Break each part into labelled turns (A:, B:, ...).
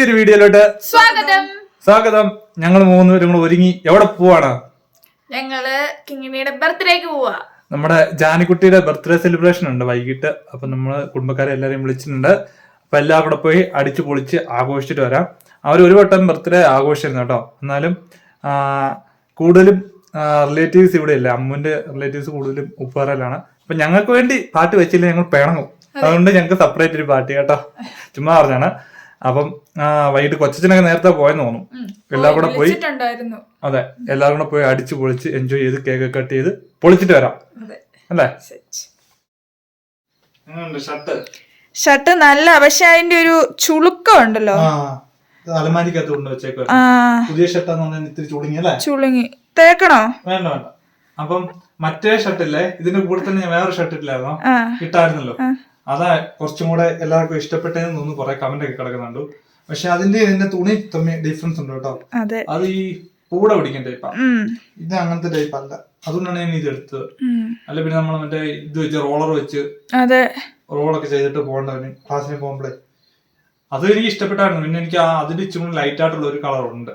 A: പുതിയൊരു വീഡിയോയിലോട്ട്
B: സ്വാഗതം.
A: സ്വാഗതം. ഞങ്ങൾ മൂന്നുപേരും കൂടെ ഒരുങ്ങി എവിടെ പോവാണ്?
B: ഞങ്ങൾ കിങ്ങിണിയുടെ ബർത്ത്ഡേക്ക് പോവാ.
A: നമ്മുടെ ജാനിക്കുട്ടിയുടെ ബർത്ത്ഡേ സെലിബ്രേഷൻ ഉണ്ട് വൈകിട്ട്. അപ്പൊ നമ്മൾ കുടുംബക്കാരെ എല്ലാരെയും വിളിച്ചിട്ടുണ്ട്. അപ്പൊ എല്ലാം കൂടെ പോയി അടിച്ചു പൊളിച്ച് ആഘോഷിച്ചിട്ട് വരാം. അവർ ഒരു വട്ടം ബർത്ത്ഡേ ആഘോഷിച്ചിരുന്നു കേട്ടോ. എന്നാലും കൂടുതലും റിലേറ്റീവ്സ് ഇവിടെ ഇല്ല. അമ്മുന്റെ റിലേറ്റീവ്സ് കൂടുതലും ഉപ്പുറയിലാണ് അപ്പൊ ഞങ്ങൾക്ക് വേണ്ടി പാട്ട് വെച്ചില്ല ഞങ്ങൾ പിണങ്ങും. അതുകൊണ്ട് ഞങ്ങൾക്ക് സെപ്പറേറ്റ് ഒരു പാട്ട് കേട്ടോ. ചുമ്മാ പറഞ്ഞാണ് അപ്പം വൈകിട്ട് കൊച്ചച്ഛനൊക്കെ നേരത്തെ പോയെന്ന് തോന്നും എല്ലാം കൂടെ പോയി അതെ എല്ലാവരും കൂടെ പോയി അടിച്ച് പൊളിച്ച് എൻജോയ് ചെയ്ത് കേക്ക് കട്ട് ചെയ്ത് പൊളിച്ചിട്ട് വരാം.
B: അതെ.
A: അല്ലേ? ഷർട്ട്?
B: ഷർട്ട് നല്ല പക്ഷെ അതിന്റെ ഒരു ചുളുക്കം ഉണ്ടല്ലോ.
A: അലമാരിക്കകത്ത് കൊണ്ട് വെച്ചേക്കോ പുതിയ ഷർട്ടാന്ന് പറഞ്ഞാൽ ഇത്തിരി ചുളുങ്ങി അല്ലേ?
B: ചുളുങ്ങി. തേക്കണോ?
A: വേണ്ട വേണ്ട. അപ്പം മറ്റേ ഷർട്ടില്ലേ? ഇതിന്റെ കൂടെ തന്നെ ഞാൻ വേറെ ഷർട്ട് ഇല്ലായിരുന്നോ
B: ആ.
A: ഇട്ടായിരുന്നല്ലോ. അതാ കുറച്ചും കൂടെ എല്ലാവർക്കും ഇഷ്ടപ്പെട്ടതെന്ന് തോന്നുന്നു. കുറെ കമന്റ് ഒക്കെ കിടക്കുന്നുണ്ട്. പക്ഷെ അതിന്റെ ഇതിന്റെ തുണി തമ്മിൽ ഡിഫറൻസ് ഉണ്ട് കേട്ടോ.
B: അതെ.
A: ഈ കൂടെ പിടിക്കുന്ന ടൈപ്പാ ഇത് അങ്ങനത്തെ ടൈപ്പ് അല്ല. അതുകൊണ്ടാണ് ഞാൻ ഇത് എടുത്തത്. അല്ല പിന്നെ നമ്മൾ മറ്റേ ഇത് വെച്ച് റോളർ വെച്ച് റോളൊക്കെ ചെയ്തിട്ട് പോകേണ്ടവന് ക്ലാസ്സിന് പോകുമ്പോഴേ അത് എനിക്ക് ഇഷ്ടപ്പെട്ടായിരുന്നു. പിന്നെ എനിക്ക് ആ അതിന്റെ ഇച്ചിരി ലൈറ്റ് ആയിട്ടുള്ള ഒരു കളർ ഉണ്ട്.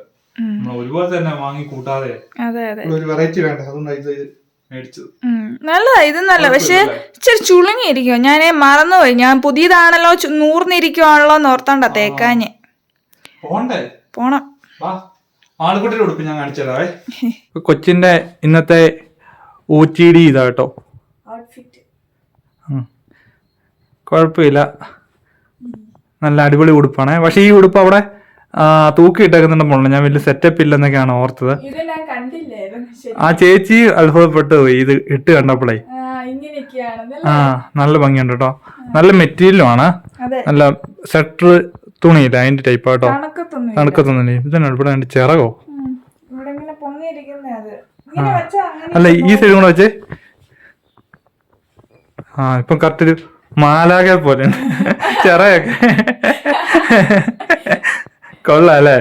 A: നമ്മൾ ഒരുപോലെ തന്നെ വാങ്ങി കൂട്ടാതെ ഒരു വെറൈറ്റി വേണ്ട. അതുകൊണ്ടാണ് ഇത്.
B: നല്ലതാ ഇത് നല്ല പക്ഷെ ഇച്ചിരി ചുളുങ്ങിയിരിക്കും ഞാൻ മറന്നുപോയി. ഞാൻ പുതിയതാണല്ലോ നൂർന്നിരിക്കുവാണല്ലോ എന്ന് ഓർത്തോണ്ട തേക്കാഞ്ഞ്.
A: പോണ്ടേ?
B: പോണം.
A: വാ ആളുകുട്ടിയുടെ ഉടുപ്പ് ഞാൻ കാണിച്ചു തരാവേ. കൊച്ചിന്റെ ഇന്നത്തെ ഊറ്റിടി ഇതാ കേട്ടോ. കുഴപ്പമില്ല. നല്ല അടിപൊളി ഉടുപ്പാണ്. പക്ഷെ ഈ ഉടുപ്പ് അവിടെ ആ, തൂക്കി ഇട്ടേക്കുന്നുണ്ട് മോളെ. ഞാൻ വലിയ സെറ്റപ്പ് ഇല്ലെന്നൊക്കെയാണ് ഓർത്തത്.
B: ഇത് ഞാൻ കണ്ടില്ലായിരുന്നു ശരി
A: ആ ചേച്ചി അത്ഭുതപ്പെട്ടു പോയി. ഇത് ഇട്ട് കണ്ടപ്പോഴേ
B: ഇങ്ങനെയൊക്കെയാണ്.
A: ആ നല്ല ഭംഗിയുണ്ട് കേട്ടോ. നല്ല മെറ്റീരിയലും ആണ്. നല്ല സെറ്റർ തുണിയില്ല അതിന്റെ ടൈപ്പ് കേട്ടോ.
B: തണുക്കത്തൊന്നും
A: തണുക്കത്തൊന്നുമില്ലേ ഇതന്നെ ഇവിടെ അതിന്റെ ചിറകോ? അല്ല ഈ സൈഡും കൂടെ വെച്ചേ? ആ ഇപ്പം കറക്റ്റ് ഒരു മാലാകെ പോലെ. ചിറയൊക്കെ കൊള്ളാം അല്ലേ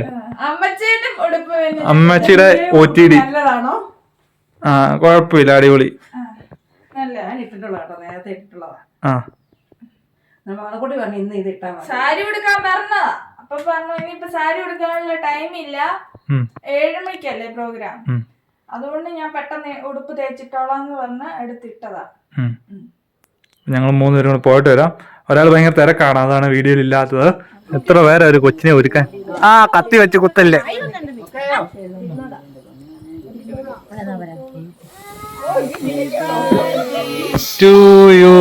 B: അമ്മച്ചേന്റെ ഉടുപ്പ് പിന്നെ
A: അമ്മച്ചിയുടെ OTD.
B: നല്ലതാണോ?
A: ആ കുഴപ്പമില്ല അടിപൊളി.
B: ആ, നല്ല
C: ഞാൻ ഇട്ടിട്ടുള്ള കേട്ടോ നേരത്തെ ഇട്ടിട്ടുള്ളതാ.
A: ആ.
C: നമ്മളെക്കൂട്ടി പറഞ്ഞു ഇന്ന് ഇത് ഇട്ടാ മതി.
B: സാരി ഉടുക്കാൻ പറഞ്ഞതാ. അപ്പൊ പറഞ്ഞു ഇനിയിപ്പൊ സാരി ഉടുക്കാനുള്ള ടൈം ഇല്ല.
A: ഉം,
B: ഏഴ് മണിക്കല്ലേ പ്രോഗ്രാം
A: ഉം,
B: അതുകൊണ്ട് ഞാൻ പെട്ടെന്ന് ഉടുപ്പ് തേച്ചിട്ടോളാം എന്ന് പറഞ്ഞ് എടുത്തിട്ടതാ.
A: ഞങ്ങൾ മൂന്ന് പേരും കൂടെ പോയിട്ട് വരാം. ഒരാൾ ഭയങ്കര തിരക്കാണ് അതാണ് വീഡിയോയിൽ ഇല്ലാത്തത്. എത്ര വേറെ ഒരു കൊച്ചിനെ ഒരുക്കാൻ? ആ കത്തി വെച്ച് കുത്തല്ലേ. To you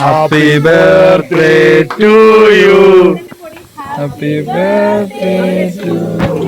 A: happy birthday to you happy birthday to you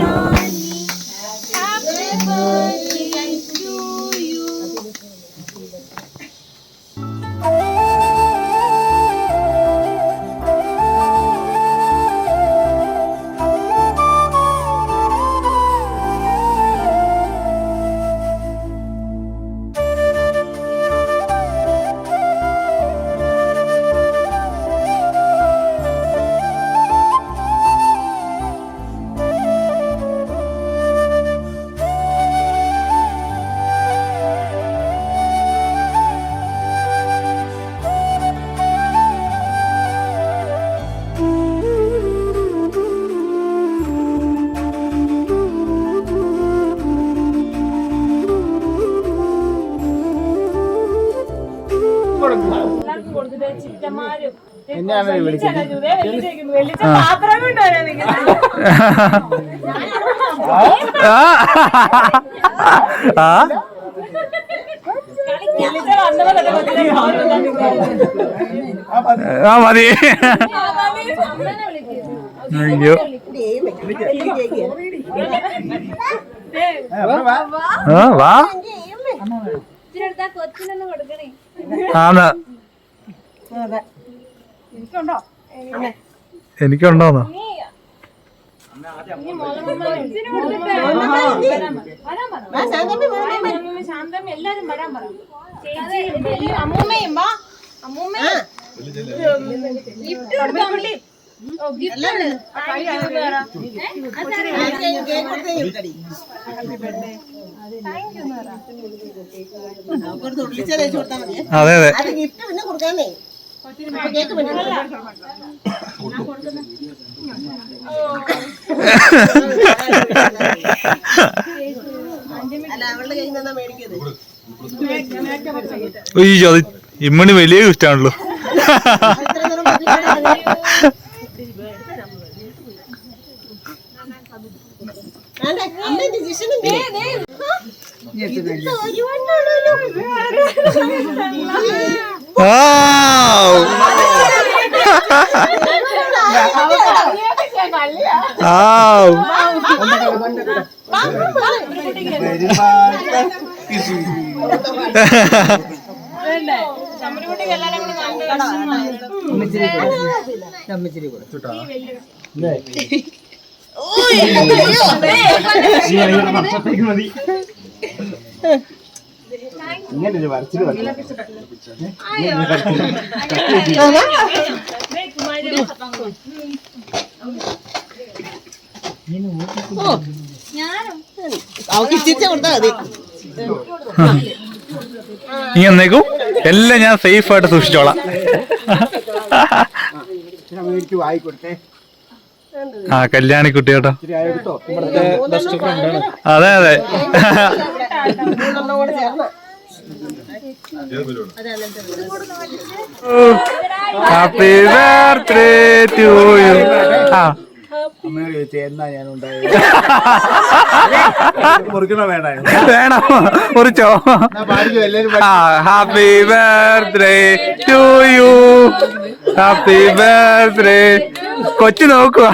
A: ആ. ആ. മതി. അയ്യോ. ആ വാ. ആന്ന്. എനിക്കുണ്ടോന്നോ?
D: അമ്മൂമ്മയും വാ. അമ്മൂമ്മ ഗിഫ്റ്റ് കൊടുത്തോണ്ടി
A: അതെ. അത്
E: ഗിഫ്റ്റ് പിന്നെ കൊടുക്കാന്നേ.
A: അയ്യോ അത് ഇമ്മണി വലിയ ഇഷ്ടമാണല്ലോ
E: ചമ്മച്ചിരി കൂടെ ചുട്ടാ ഇച്ചിരിച്ച കൊടുത്താൽ മതി
A: നീ എന്നേക്കും എല്ലാം ഞാൻ സേഫ് ആയിട്ട് സൂക്ഷിച്ചോളാം. ആ കല്യാണി കുട്ടി കേട്ടോ അതെ അതെ. ഹാപ്പി ബർത്ത്ഡേ ടു യു ആ.
F: അമ്മയോട് ചോദിച്ചു എന്നാ ഞാൻ ഉണ്ടായത് മുറിക്കണോ വേണ്ട
A: വേണം കുറിച്ചോ
F: പാടിക്കോ എല്ലാരും
A: ആ happy birthday to you happy birthday കൊച്ചു നോക്കുക.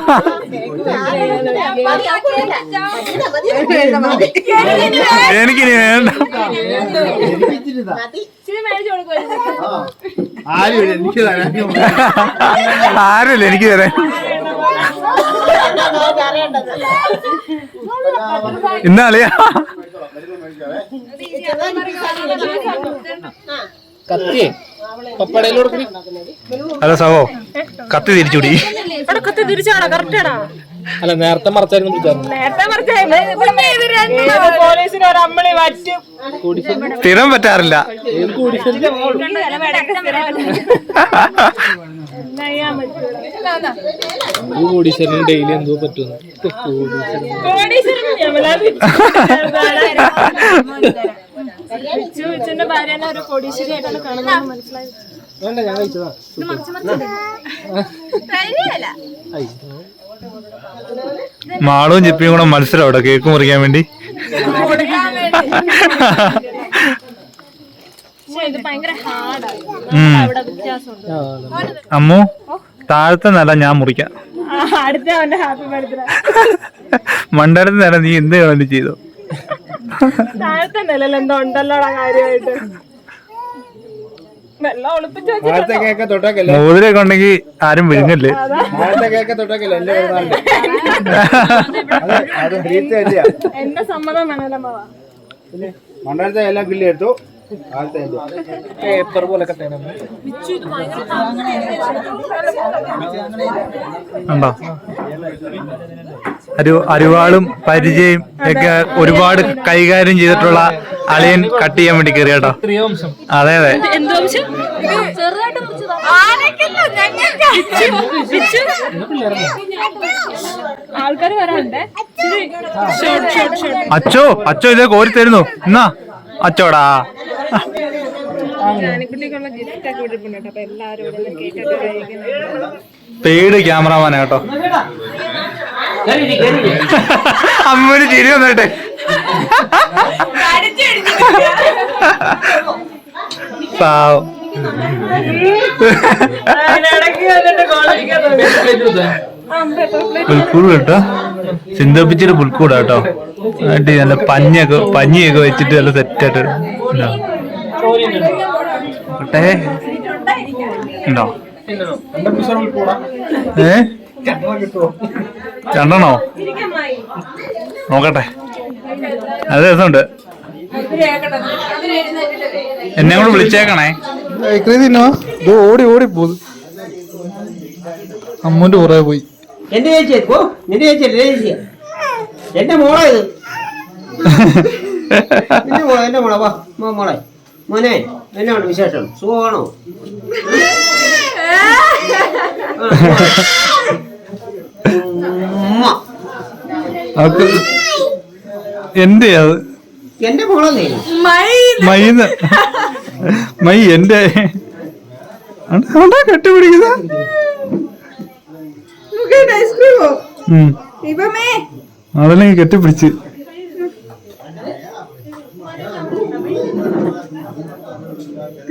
A: എനിക്കിനി വേണ്ട.
F: ആരും ഇല്ല, എനിക്ക് തരാനും
A: ആരുമില്ല എനിക്ക് തരാൻ ഇന്നാളിയാ
G: കത്തി പപ്പടയിലോട്
A: അല്ല സഹോ. കത്തി തിരിച്ചുടി.
D: കത്തി തിരിച്ചാണോ കറക്റ്റാണോ
G: അല്ല നേരത്തെ മറച്ചായിരുന്നു
D: നേരത്തെ പോലീസിന് ഒരു അമ്മളി പറ്റും
A: സ്ഥിരം പറ്റാറില്ല
G: കോടീശ്വരന് ഡെയിലി എന്തോ പറ്റുന്നു
D: വിച്ചുവിന്റെ ഭാര്യനെ ഒരു കോടീശ്വരിയായിട്ടാണ് കാണുന്നത് മനസ്സിലായത്
G: വേണ്ട ഞാൻ കഴിച്ചതാ
A: മാളും ചിപ്പിയും കൂടെ മത്സരം അവിടെ കേക്ക് മുറിക്കാൻ വേണ്ടി. അമ്മു താഴത്തെ നില ഞാൻ മുറിക്കാം. മണ്ടരത്തെ നില നീ എന്ത് ചെയ്തു?
D: താഴത്തെ നിലയിൽ എന്തോ ഉണ്ടല്ലോടാ കാര്യമായിട്ട്. വെള്ളം ഒളിപ്പിച്ച് വെച്ച്
F: ആദ്യത്തെ കേക്ക തൊട്ടേക്കല്ലേ?
A: മോതിരൊക്കെ ഉണ്ടെങ്കിൽ ആരും വിഴുങ്ങല്ലേ?
F: ആദ്യത്തെ കേക്ക തൊട്ടേക്കല്ലേ എന്റെ പിറന്നാളിന്റെ അത്. അത്
D: എന്റെ സമ്മതം വേണമല്ലോ മാവാ
F: പിന്നെ മണ്ടാലത്തെ എല്ലാം കിള്ളി എടുത്തു.
G: പേപ്പർ പോലെ
A: ഉണ്ടോ? അരു അരുവാളും പരിചയം ഒക്കെ ഒരുപാട് കൈകാര്യം ചെയ്തിട്ടുള്ള അളിയൻ കട്ട് ചെയ്യാൻ വേണ്ടി കയറി കേട്ടോ. അതെ അതെ. അച്ചോ അച്ചോ ഇതേ കോരി തരുന്നു. എന്നാ? അച്ചോടാ.
D: ജാനിക്കുട്ടിക്കുള്ള ഗിഫ്റ്റ് കേട്ടോ. അപ്പൊ
A: ചിരി വന്നിട്ടെ. പാവം. പുൽക്കൂട് കേട്ടോ. സിന്തപ്പിച്ചിട്ട് പുൽക്കൂടാട്ടോ എന്നിട്ട് നല്ല പഞ്ഞൊക്കെ പഞ്ഞിയൊക്കെ വെച്ചിട്ട് നല്ല സെറ്റായിട്ട് ട്ടെ ഉണ്ടോ? ഏ? രണ്ടെണ്ണോ? നോക്കട്ടെ. അത് രസമുണ്ട്. എന്നെ കൂടെ വിളിച്ചേക്കണേ. ഇത് ഓടി ഓടി പോ അമ്മൂന്റെ പുറകെ പോയി.
E: എന്റെ ചേച്ചി പോ. നിന്റെ ചേച്ചി എന്റെ ചേച്ചി എന്റെ മോളാ എന്റെ മോളെ. വാ മോ മോളെ. മോനെ എന്നാണ് വിശേഷം? സുഖമാണോ?
A: എന്റെ അത്.
E: എന്റെ മോളല്ലേ?
A: മൈന്ന് മൈ എന്റെ. അതല്ലെങ്കിൽ കെട്ടിപ്പിടിച്ച്.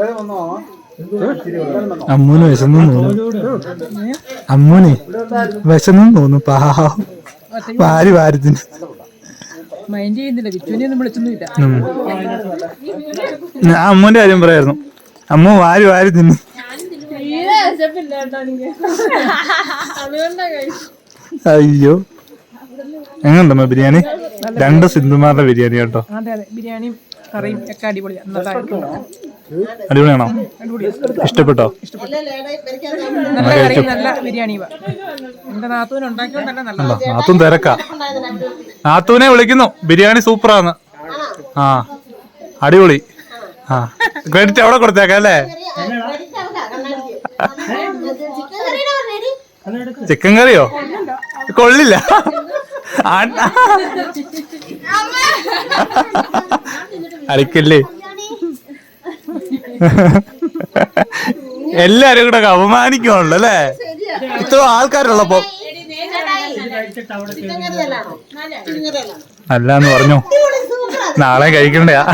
D: റോമ
A: ആ
D: നാശിയ
A: അമ്മൂന് വിശന്നു തോന്നുന്നു. അമ്മൂനെ വിശന്നു തോന്നുന്നു. പാവം. വാരി വാരത്തിന്
D: മൈൻഡ് ചെയ്യുന്നില്ല. വിറ്റുവിനെ ഒന്നും വിളിച്ചൊന്നുമില്ല.
A: ഞാൻ അമ്മൂന്റെ കാര്യം പറയായിരുന്നു. അമ്മ വാരി വാരി തിന്നു. അയ്യോ. എങ്ങനെയുണ്ടമ്മ ബിരിയാണി? രണ്ട് സിന്ധുമാരുടെ ബിരിയാണി കേട്ടോ.
D: അതെ അതെ. ബിരിയാണിയും കറിയും ഒക്കെ അടിപൊളിയാണ്
A: അടിപൊളിയാണോ? ഇഷ്ടപ്പെട്ടോ?
D: നല്ല ബിരിയാണി നല്ല ബിരിയാണിയും എന്റെ നല്ല
A: അല്ല നാത്തും തിരക്കാ. നാത്തൂനെ വിളിക്കുന്നു. ബിരിയാണി സൂപ്പറാന്ന്. ആ. അടിപൊളി. ആ. ക്രെഡിറ്റ് അവിടെ കൊടുത്തേക്കാം അല്ലേ? ചിക്കൻ കറിയോ? കൊള്ളില്ല. അടിക്കല്ലേ എല്ലാരും കൂടെ അപമാനിക്കുവാണല്ലോ അല്ലേ? ഇത്ര ആൾക്കാരുള്ളപ്പോ. അല്ലാന്ന് പറഞ്ഞു. നാളെ കഴിക്കണ്ടയാ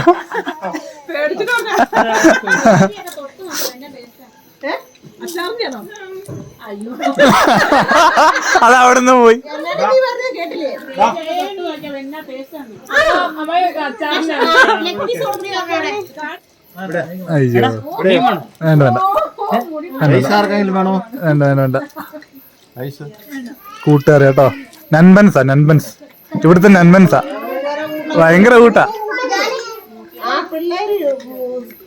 A: അത് അവിടുന്ന് പോയി. അയ്യോ. വേണ്ട വേണ്ട. കൂട്ടുകാർ കേട്ടോ. നൻപൻസാ നൻപൻസ്. ഇവിടുത്തെ നൻപൻസാ. ഭയങ്കര കൂട്ടാ.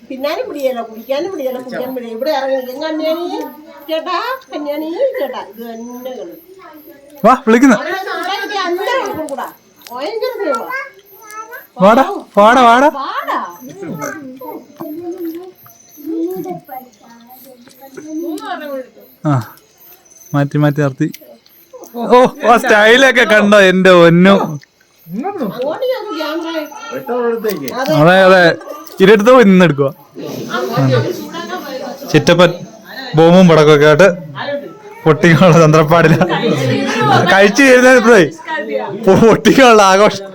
E: പിന്നാലും പിടിയല്ല കുടിക്കാനും പിടിയല്ല കുടിക്കാൻ പിടിയ ഇവിടെ ഇറങ്ങി കന്യാണി? ചേട്ടാ കന്യാണി ചേട്ടാ. ഇത് തന്നെ കളി
A: വാ വിളിക്കുന്നു. വാടാ വാടാ. വാടാ. ആ മാറ്റി മാറ്റി നിർത്തി. ഓ ആ സ്റ്റൈലൊക്കെ കണ്ടോ എന്റെ ഒന്നു അതെ അതെ. ഇരടുത്ത് പോയി നിന്നെടുക്കുക ചിറ്റപ്പൻ ബോംബും പടക്കമൊക്കെ ആയിട്ട് പൊട്ടിക്കാനുള്ള തന്ത്രപ്പാടില്ല. കഴിച്ചു കഴിഞ്ഞപ്പോഴേ പൊട്ടിക്കാനുള്ള ആഘോഷം.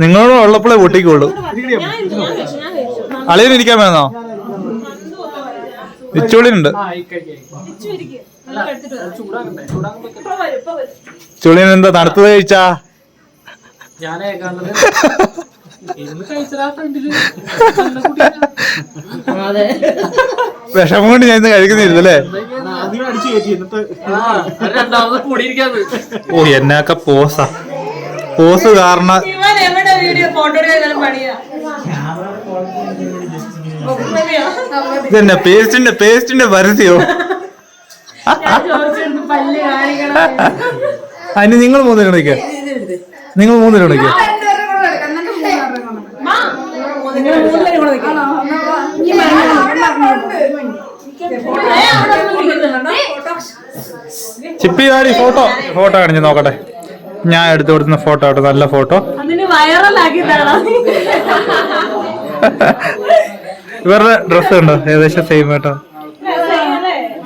A: നിങ്ങളോട് ഉള്ളപ്പോഴേ പൊട്ടിക്കുള്ളൂ അളിയൻ ഇരിക്കാൻ വേണോ? ഇച്ചുളിനുണ്ട്. ചുളിന് എന്താ തണുത്തത് കഴിച്ചാ? വിഷമം കൊണ്ട് ഞാൻ ഇന്ന്
G: കൂടിയിരിക്കാന്ന്.
A: ഓ എന്നൊക്കെ പോസ. പോസ് കാരണം
D: ഇവൻ എവിടെ വീഡിയോ? ഫോട്ടോ എടുക്കാൻ പണിയാ.
A: ഇതെന്നെ പേസ്റ്റിന്റെ പേസ്റ്റിന്റെ പരസ്യോ?
D: അതിന് നിങ്ങൾ
A: അതിന് നിങ്ങൾ മൂന്നിൽ നിൽക്കുക നിങ്ങൾ ചിപ്പി വാടി ഫോട്ടോ ഫോട്ടോ കാണിച്ച് നോക്കട്ടെ. ഞാൻ എടുത്തു കൊടുക്കുന്ന ഫോട്ടോ ആട്ടെ നല്ല ഫോട്ടോ. ഇവരുടെ ഡ്രസ് ഉണ്ടോ? ഏകദേശം സെയിം കേട്ടോ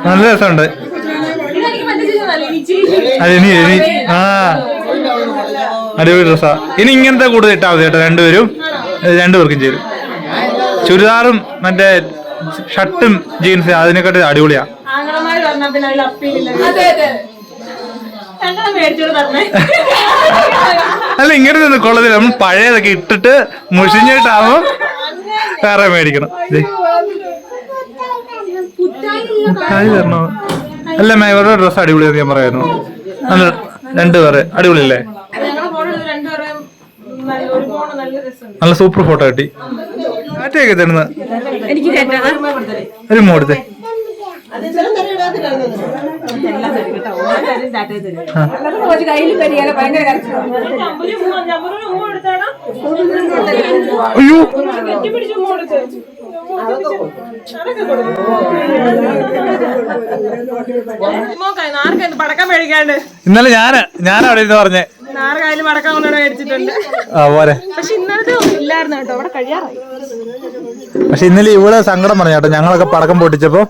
A: നല്ല രസമുണ്ട്. അത് ഇനി ആ. അടിപൊളി ഡ്രസ്സാ. ഇനി ഇങ്ങനത്തെ കൂടുതൽ ഇട്ടാൽ മതി കേട്ടോ രണ്ടുപേരും. രണ്ടുപേർക്കും ചേരും ചുരിദാറും മറ്റേ ഷർട്ടും ജീൻസും അതിനെക്കാട്ടി അടിപൊളിയാ. അല്ല ഇങ്ങനെ ഒന്നും കൊള്ളത്തില്ല. നമ്മൾ പഴയതൊക്കെ ഇട്ടിട്ട് മുഷിഞ്ഞിട്ടാവുമ്പോ വേറെ മേടിക്കണം. തരണോ? അല്ല മേ ഇവരുടെ ഡ്രസ് അടിപൊളിയാന്ന് ഞാൻ പറയായിരുന്നു. രണ്ടുപേരെ. അടിപൊളിയല്ലേ?
C: നല്ല
A: സൂപ്പർ ഫോട്ടോ കിട്ടി. തരുന്ന
C: എനിക്ക്
A: ഒരു മോടുത്തെ അയ്യോ.
C: പടക്കം മേടിക്കാണ്ട്.
A: ഇന്നലെ ഞാൻ ഞാൻ അവിടെ ഇരുന്ന് പറഞ്ഞേ.
C: നാറ് കയ്യിൽ പടക്കം മേടിച്ചിട്ടുണ്ട്
A: പോരെ.
C: പക്ഷെ ഇന്നലത്തെ ഇല്ലായിരുന്നു കേട്ടോ അവിടെ കഴിയാറായി.
A: പക്ഷെ ഇന്നലെ ഇവിടെ സങ്കടം പറഞ്ഞു കേട്ടോ ഞങ്ങളൊക്കെ പടക്കം പൊട്ടിച്ചപ്പോ.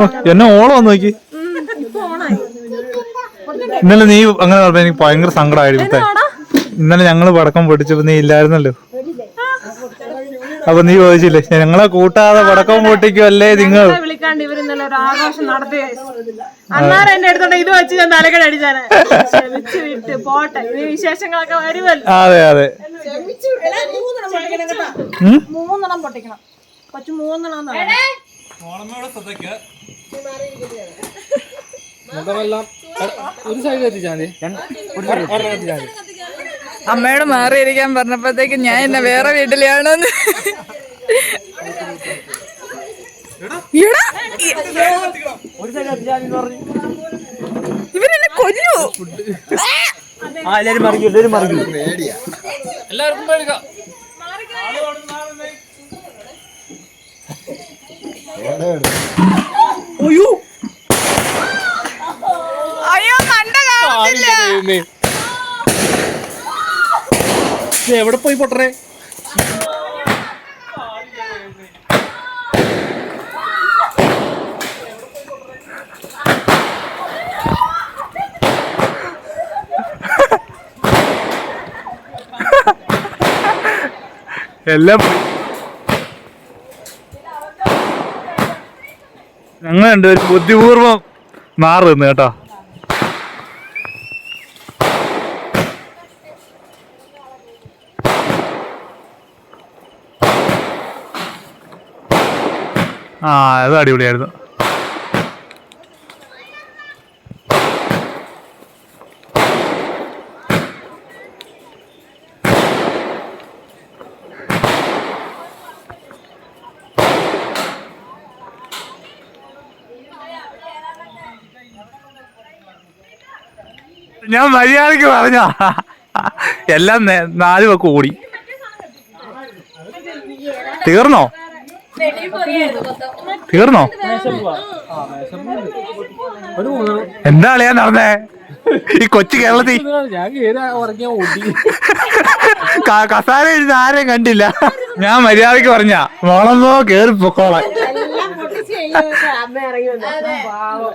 A: ഓ, എന്നെ ഓളം വന്ന് നോക്കി. ഇന്നലെ നീ അങ്ങനെ പറഞ്ഞ എനിക്ക് ഭയങ്കര സങ്കടമായിരുന്നു ഇന്നലെ ഞങ്ങൾ പടക്കം പൊട്ടിച്ചപ്പോ നീ ഇല്ലായിരുന്നല്ലോ. അപ്പൊ നീ ചോദിച്ചില്ലേ ഞങ്ങളെ കൂട്ടാതെ പടക്കം പൊട്ടിക്കുമല്ലേ നിങ്ങൾ?
C: വിളിക്കാണ്ട് ഇവർ ഇന്നലെ ഒരു ആഘോഷം നടത്തുക അന്നാരം എന്റെ അടുത്തോണ്ട് ഇത് വെച്ച് ഞാൻ തലക്കടി അടിച്ചാണ് ക്ഷമിച്ച് വിട്ട് പോട്ടെ. ഇനി വിശേഷങ്ങളൊക്കെ വരുമല്ലോ.
A: അതെ അതെ?
C: മൂന്നെണ്ണം പൊട്ടിക്കണം കൊച്ചു മൂന്നെണ്ണം
G: മുഖമെല്ലാം ഒരു സൈഡ് എത്തിച്ചാൽ മതി. ഒരെണ്ണം എത്തിച്ചാൽ മതി.
B: അമ്മയോട് മാറിയിരിക്കാൻ പറഞ്ഞപ്പോഴത്തേക്ക് ഞാൻ എന്നെ വേറെ വീട്ടിലാണെന്ന്. ഇവരെന്നെ കൊല്ലു.
G: എല്ലാവർക്കും
B: പേടിക്കാം കണ്ട കാണത്തില്ല
G: എവിടെ പോയി പൊട്ടറേ?
A: എല്ലാം. ഞങ്ങൾ രണ്ടുപേരും ബുദ്ധിപൂർവം മാറുന്നു കേട്ടോ. ആ അത് അടിപൊളിയായിരുന്നു. ഞാൻ മര്യാദയ്ക്ക് പറഞ്ഞ എല്ലാം നാല് വെക്ക് ഓടി. തീർന്നോ? തീർന്നോ? എന്താ അളിയാ നടന്നേ? ഈ കൊച്ചു കേരളത്തിൽ കസാര എഴുതി ആരെയും കണ്ടില്ല. ഞാൻ മര്യാദയ്ക്ക് പറഞ്ഞ മോളമ്മോ കേറി പൊക്കോളാൻ.
E: എല്ലാം പൊട്ടിച്ച് കഴിഞ്ഞിട്ട് ഇറങ്ങി വന്നു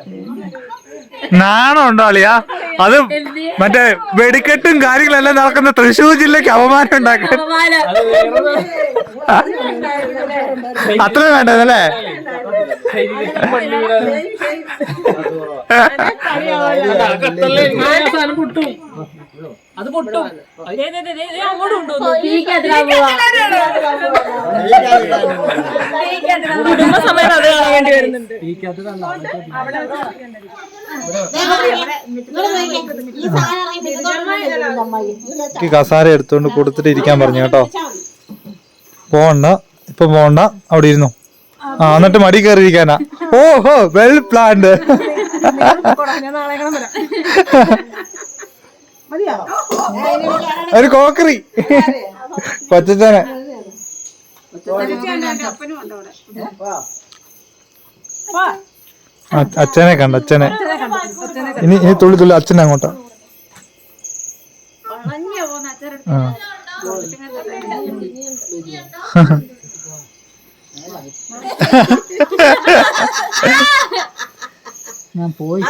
A: നാണം ഉണ്ടോ അളിയാ? അത് മറ്റേ വെടിക്കെട്ടും കാര്യങ്ങളെല്ലാം നടക്കുന്ന തൃശ്ശൂർ ജില്ലക്ക് അപമാനം ഉണ്ടാക്കാൻ. അത്ര വേണ്ടതല്ലേ?
G: പൊട്ടും അത് പൊട്ടും അങ്ങോട്ട്
C: അത് കാണാൻ വേണ്ടി വരുന്നുണ്ട്
A: കസാര എടുത്തോണ്ട് കൊടുത്തിട്ട് ഇരിക്കാൻ പറഞ്ഞു കേട്ടോ. പോണ്ട ഇപ്പൊ പോണ്ട അവിടെ ഇരുന്നു. ആ എന്നിട്ട് മടി കയറിയിരിക്കാനാ. ഓഹോ വെൽ പ്ലാൻഡ് ഒരു കോക്കറി. കൊച്ചനെ അച്ഛനെ കണ്ട അച്ഛനെ. ഇനി ഇനി തുള്ളി തുള്ളി അച്ഛനെ അങ്ങോട്ടാ. ആ.
G: ഞാൻ പോയി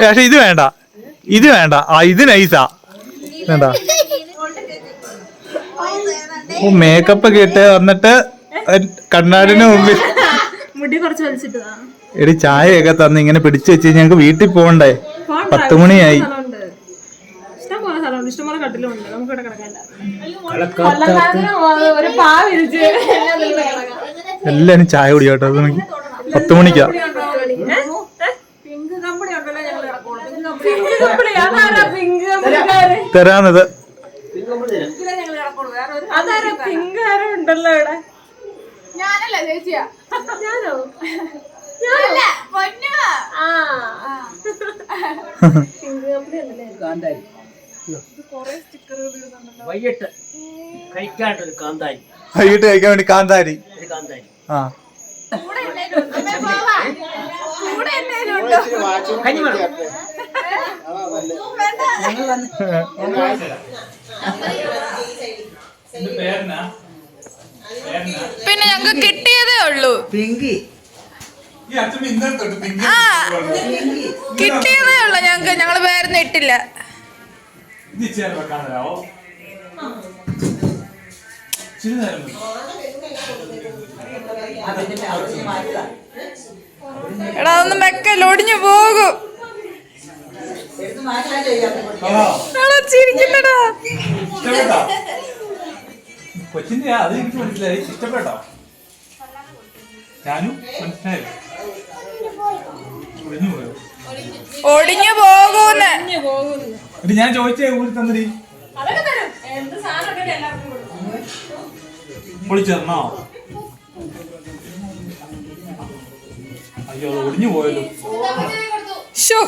A: പക്ഷെ ഇത് വേണ്ട. ഇത് വേണ്ട. ആ ഇത് നൈസാ വേണ്ട. ഓ മേക്കപ്പ് കേട്ട് വന്നിട്ട് കണ്ണാടിന് മുമ്പിൽ
C: മുടി കുറച്ച് ഒക്കെ
A: എടി ചായയൊക്കെ തന്ന് ഇങ്ങനെ പിടിച്ചു വെച്ച് ഞങ്ങക്ക് വീട്ടിൽ പോകണ്ടേ? പത്ത് മണിയായി
C: സ്ഥലമുണ്ട് ഇഷ്ടം പോലെ സ്ഥലമുണ്ട് ഇഷ്ടം പോലെ കട്ടിലുണ്ട് നമുക്ക് ഇവിടെ കിടക്കാനില്ല ഒരു പാ വിരിച്ച്
A: എല്ലാരും ചായ കുടിക്കട്ടോ പത്ത് മണിക്കാ.
D: പിങ്ക് കമ്പനി ഉണ്ടല്ലോ പിങ്ക് കമ്പനി
C: പിങ്ക് പിങ്ക്
A: തരാന്നത്.
C: അതാരാ പിങ്ക് ആരോ ഉണ്ടല്ലോ ഇവിടെ?
H: ഞാനല്ല ചേച്ചിയാ.
C: ഞാനോ?
H: പിങ്ക് പൊന്നു
C: ആ
G: കാന്താരി. വൈകിട്ട് കഴിക്കാണ്ടൊരു കാന്താരി.
A: വൈകിട്ട് കഴിക്കാൻ വേണ്ടി കാന്താരി.
G: ഒരു കാന്താരി.
A: ആ.
G: കഞ്ഞി വേണം?
B: പിന്നെ ഞങ്ങക്ക് കിട്ടിയതേ ഉള്ളൂ. ആ കിട്ടിയതേ ഉള്ളൂ ഞങ്ങക്ക്. ഞങ്ങൾ പേരൊന്നും ഇട്ടില്ല. എടാ അതൊന്നും വെക്കല്ല ഒടിഞ്ഞു പോകും. ചിരിക്കുന്നടാ
A: കൊച്ചിന്റെ അത് എനിക്ക് മനസ്സിലായി. ഇഷ്ടപ്പെട്ടോ? ഞാനും മനസ്സിലായി. ഒഴിഞ്ഞു പോയോ?
B: ഒടിഞ്ഞു പോകൂന്ന്.
A: എടി ഞാൻ ചോദിച്ചേ ഊരി തന്നടി.
C: അതൊക്കെ തരും. എന്ത് സാധനം എല്ലാവർക്കും കൊടുക്കും.
A: പൊളിച്ചെന്നോ? അയ്യോ ഒടിഞ്ഞു പോയല്ലോ.
B: ഷോ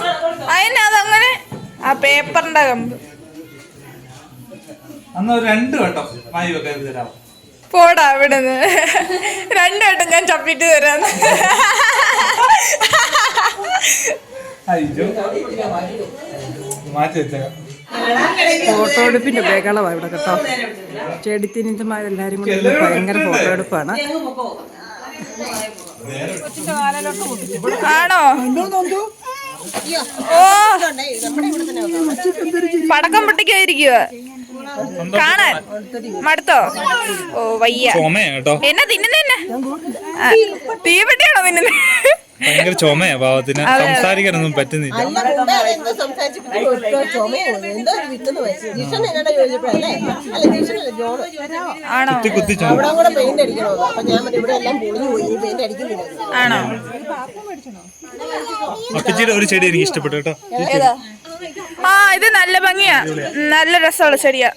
B: അതിന് അതങ്ങനെ? ആ പേപ്പറിന്റെ കമ്പ്.
A: അന്ന് രണ്ട് വട്ടം വായി വെക്കാൻ തരാം
B: പോടാ അവിടുന്ന്. രണ്ടു വട്ടം ഞാൻ ചപ്പിട്ട് തരാന്ന്.
A: മാറ്റി വെച്ചേക്കാം.
D: ഫോട്ടോ എടുപ്പിന്റെ ബേകളവാ ഇവിടെ കേട്ടോ. ചെടിത്തിനിന്മാരെല്ലാരും കൂടി ഭയങ്കര ഫോട്ടോ എടുപ്പാണ്.
B: ആണോ? ഓ. പടക്കം പൊട്ടിക്കായിരിക്കുക കാണാൻ. മടുത്തോ? ഓ വയ്യ. എന്നാ തിന്നുന്ന തീപ്പെട്ടിയാണോ തിന്നുന്നത്
A: ഭയങ്കര ചുമയാ പാവത്തിന് സംസാരിക്കാനൊന്നും പറ്റുന്നില്ല. കുത്തി കുത്തി ചുമ.
E: അവിടെ പെയിന്റ് അടിക്കണമെന്ന് അപ്പൊ ഞാൻ ഇവിടെ എല്ലാം പൊളിഞ്ഞു പോയി. ഈ പെയിന്റ് അടിക്കുന്നില്ല.
B: ആണോ?
A: അപ്പച്ചിയുടെ ഒരു ചെടി എനിക്ക് ഇഷ്ടപ്പെട്ടു കേട്ടോ.
B: ആ ഇത് നല്ല ഭംഗിയാ. നല്ല രസമുള്ള ചെടിയാ.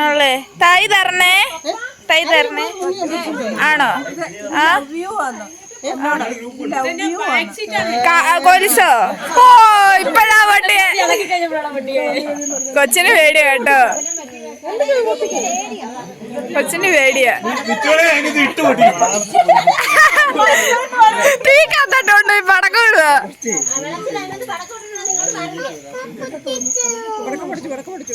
B: ആണല്ലേ? തൈ തരണേ. തൈ തരണേ. ആണോ? ആ? കൊലിസോ ഓ ഇപ്പഴാ വണ്ടി കൊച്ചിന് പേടിയ കേട്ടോ. കൊച്ചിന് പേടിയാ.
A: ഇട്ട് പൊട്ടി.
B: തീ പടക്കം പഠിച്ചു പടക്കം പഠിച്ചു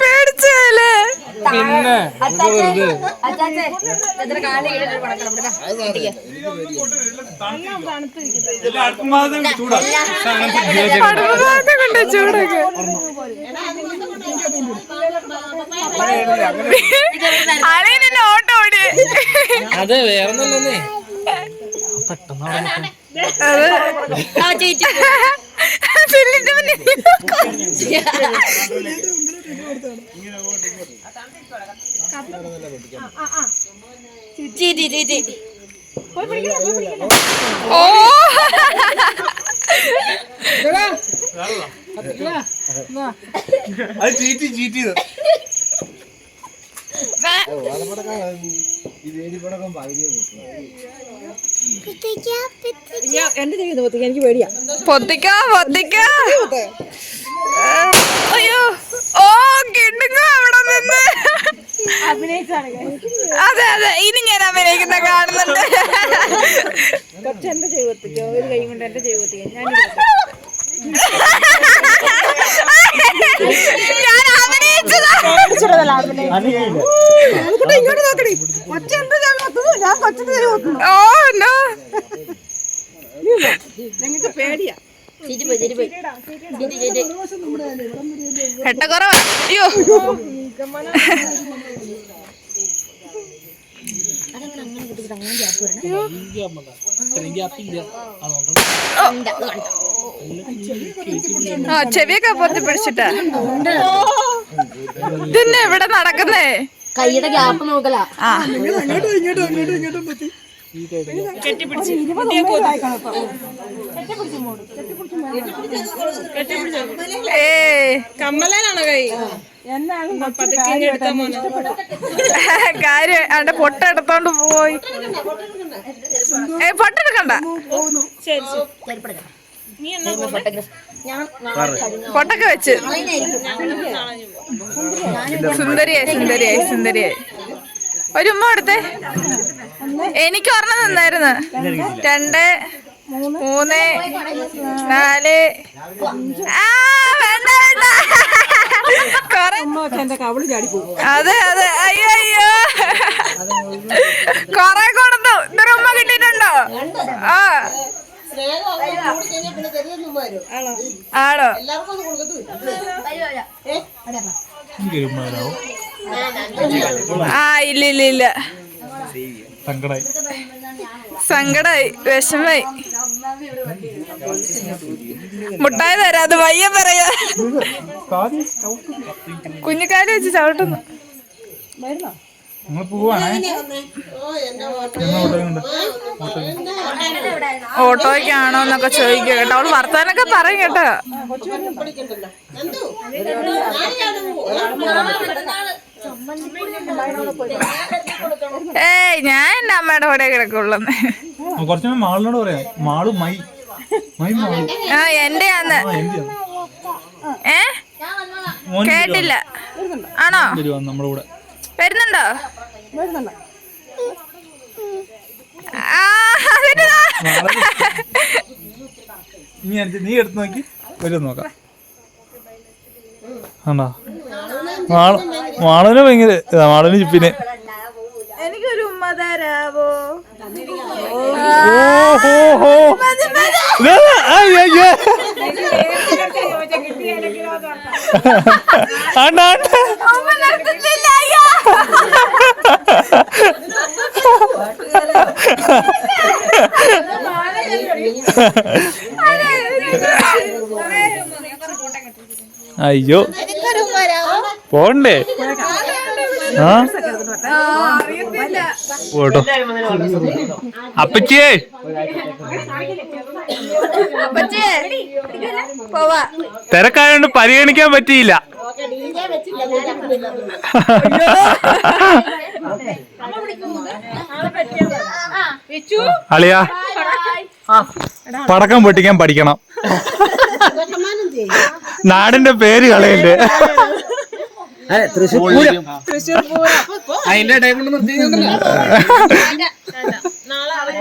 B: പേടിച്ചല്ലേ
G: പിന്നെ
B: കൊണ്ട് ചൂടൊക്കെ. ഓട്ടോ ഓടി
G: അത് വേറെ പെട്ടെന്ന്
B: അത് ചീറ്റി ചീറ്റി ഓ
A: അത് ചീറ്റി ചീറ്റി
D: എന്റെ ജീവിതം എനിക്ക് പേടിയാ.
B: പൊത്തിക്കോ പൊത്തിക്കോ അയ്യോ. ഓ കിട്ടുങ്ങ അവിടെ നിന്ന്. അതെ അതെ. ഇനി ഞാൻ അഭിനയിക്കുന്ന കാണുന്നുണ്ട്.
C: എന്റെ ജീവിതത്തിക്കോ ഒരു കൈ കൊണ്ട് എന്റെ ജീവിതത്തിക്കോ ഞാൻ
B: ഞാൻ
C: ഇങ്ങോട്ട് നോക്കടി കൊച്ചു എന്ത് ചെയ്യുന്നു ഞാൻ കൊച്ചിന്റെ ചെയ്യുന്നു
B: ഓ നോ
C: നിങ്ങൾക്ക് പേടിയാ.
B: എട്ടക്കുറവാ അയ്യോ. ആ ചെവിയൊക്കെ പൊത്തി പിടിച്ചിട്ടാ? ഇതന്നെ ഇവിടെ നടക്കുന്നേ?
H: കൈയുടെ ഗ്യാപ്പ് നോക്കലാ.
B: ഏ.
C: കമ്മലാണോ കൈ?
B: കാര്യം അവന്റെ പൊട്ട എടുത്തോണ്ട് പോയി. ഏ പൊട്ടെടുക്കണ്ട. പൊട്ടൊക്കെ വെച്ച്. സുന്ദരിയായി സുന്ദരിയായി സുന്ദരിയായി. ഒരു ഉമ്മ കൊടുത്തേ. എനിക്ക് ഒരെണ്ണം തന്നായിരുന്നു. രണ്ട് മൂന്ന് നാല്. ആ വേണ്ട വേണ്ട. അതെ അതെ. അയ്യോ അയ്യോ. കൊറേ കൊടുത്തു. ഇത്ര ഉമ്മ കിട്ടിയിട്ടുണ്ടോ? ആ. ആണോ? ആ ഇല്ല ഇല്ല ഇല്ല.
A: സങ്കടായി.
B: സങ്കടായി വിഷമായി മുട്ടായി തരാ അത് വയ്യ പറയാ. കുഞ്ഞിക്കാൽ വെച്ച് ചവിട്ടുന്നു.
A: നിങ്ങൾ പോവാണേ.
E: ഓ എന്റെ
B: ഓട്ടോയ്ക്കാണോ എന്നൊക്കെ ചോദിക്കുക കേട്ടോ. അവൾ വർത്താനൊക്കെ പറയും കേട്ടോ. ഏയ് ഞാൻ എന്റെ അമ്മയുടെ കൂടെ കിടക്കുള്ളൂ.
A: കുറച്ചു മാളിനോട് പറയാം. മാൾ മൈ മൈ മാൾ.
B: ആ എന്റെ ആന്ന് ഏ? കേട്ടില്ല. ആണോ? വരുന്നുണ്ടോ? വരുന്നുണ്ടോ.
A: നീ എടുത്ത് നോക്കി. വരും നോക്കാം. ആണോ? മാൾ മാളിന് ഭയങ്കര ഇതാ മാളിന് ചിപ്പിന്
B: എനിക്കൊരു ഉമ്മ തരാവോ?
A: ആണ്ട
B: അയ്യോ.
A: പോണ്ടേ? ആ? പോട്ടോ അപ്പച്ചിയേ. തിരക്കായോണ്ട് പരിഗണിക്കാൻ പറ്റിയില്ല. അളിയാ പടക്കം പൊട്ടിക്കാൻ പഠിക്കണം. നാടിന്റെ പേര് കളയല്ലേ?
G: അതിന്റെ ഇടയിൽ കൊണ്ട് നിർത്തി
C: നാളെ അവർ